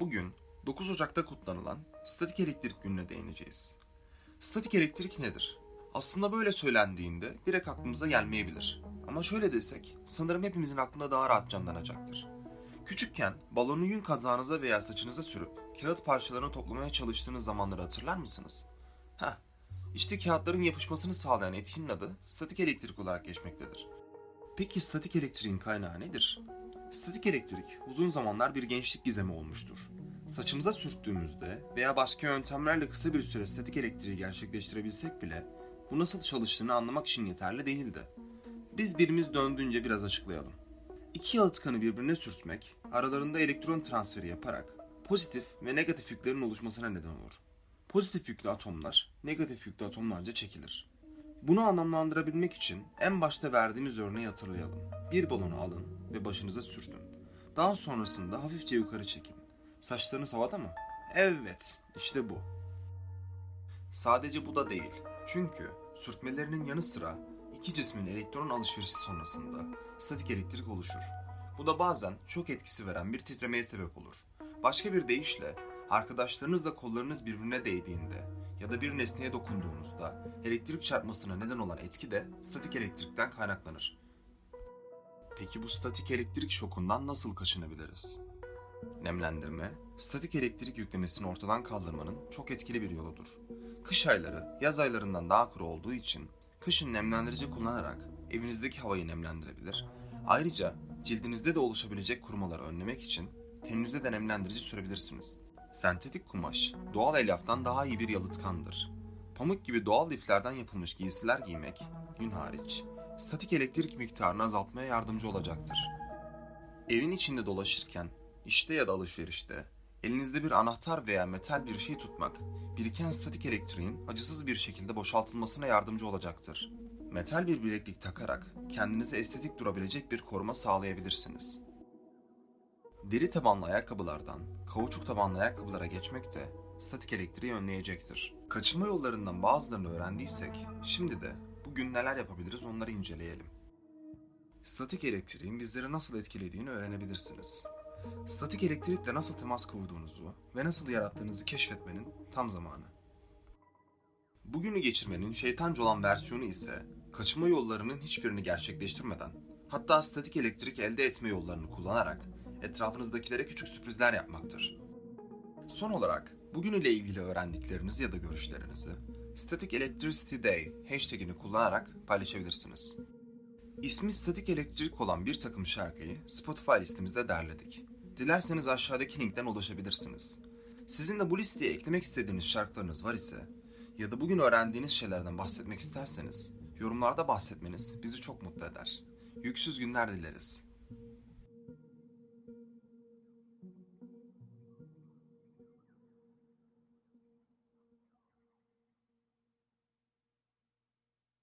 Bugün 9 Ocak'ta kutlanılan statik elektrik gününe değineceğiz. Statik elektrik nedir? Aslında böyle söylendiğinde direkt aklımıza gelmeyebilir. Ama şöyle desek, sanırım hepimizin aklında daha rahat canlanacaktır. Küçükken balonu yün kazağınıza veya saçınıza sürüp kağıt parçalarını toplamaya çalıştığınız zamanları hatırlar mısınız? Heh, işte kağıtların yapışmasını sağlayan etkinin adı statik elektrik olarak geçmektedir. Peki statik elektriğin kaynağı nedir? Statik elektrik uzun zamanlar bir gençlik gizemi olmuştur. Saçımıza sürttüğümüzde veya başka yöntemlerle kısa bir süre statik elektriği gerçekleştirebilsek bile bu nasıl çalıştığını anlamak için yeterli değildi. Biz dilimiz döndüğünce biraz açıklayalım. İki yalıtkanı birbirine sürtmek, aralarında elektron transferi yaparak pozitif ve negatif yüklerin oluşmasına neden olur. Pozitif yüklü atomlar, negatif yüklü atomlarca çekilir. Bunu anlamlandırabilmek için en başta verdiğimiz örneği hatırlayalım. Bir balonu alın ve başınıza sürtün. Daha sonrasında hafifçe yukarı çekin. Saçlarınız havada mı? Evet, işte bu. Sadece bu da değil. Çünkü sürtmelerinin yanı sıra iki cismin elektron alışverişi sonrasında statik elektrik oluşur. Bu da bazen çok etkisi veren bir titremeye sebep olur. Başka bir deyişle arkadaşlarınızla kollarınız birbirine değdiğinde ya da bir nesneye dokunduğunuzda elektrik çarpmasına neden olan etki de statik elektrikten kaynaklanır. Peki bu statik elektrik şokundan nasıl kaçınabiliriz? Nemlendirme, statik elektrik yüklemesini ortadan kaldırmanın çok etkili bir yoludur. Kış ayları yaz aylarından daha kuru olduğu için kışın nemlendirici kullanarak evinizdeki havayı nemlendirebilir. Ayrıca cildinizde de oluşabilecek kurumaları önlemek için teninize de nemlendirici sürebilirsiniz. Sentetik kumaş doğal elyaftan daha iyi bir yalıtkandır. Pamuk gibi doğal liflerden yapılmış giysiler giymek, gün hariç, statik elektrik miktarını azaltmaya yardımcı olacaktır. Evin içinde dolaşırken, işte ya da alışverişte, elinizde bir anahtar veya metal bir şey tutmak, biriken statik elektriğin acısız bir şekilde boşaltılmasına yardımcı olacaktır. Metal bir bileklik takarak kendinize estetik durabilecek bir koruma sağlayabilirsiniz. Deri tabanlı ayakkabılardan kauçuk tabanlı ayakkabılara geçmek de statik elektriği önleyecektir. Kaçınma yollarından bazılarını öğrendiysek, şimdi de bugün neler yapabiliriz onları inceleyelim. Statik elektriğin bizleri nasıl etkilediğini öğrenebilirsiniz. Statik elektrikle nasıl temas kurduğunuzu ve nasıl yarattığınızı keşfetmenin tam zamanı. Bugünü geçirmenin şeytanca olan versiyonu ise kaçınma yollarının hiçbirini gerçekleştirmeden, hatta statik elektrik elde etme yollarını kullanarak etrafınızdakilere küçük sürprizler yapmaktır. Son olarak bugün ile ilgili öğrendiklerinizi ya da görüşlerinizi Static Electricity Day hashtagini kullanarak paylaşabilirsiniz. İsmi statik elektrik olan bir takım şarkıyı Spotify listemizde derledik. Dilerseniz aşağıdaki linkten ulaşabilirsiniz. Sizin de bu listeye eklemek istediğiniz şarkılarınız var ise ya da bugün öğrendiğiniz şeylerden bahsetmek isterseniz yorumlarda bahsetmeniz bizi çok mutlu eder. Yüksüz günler dileriz.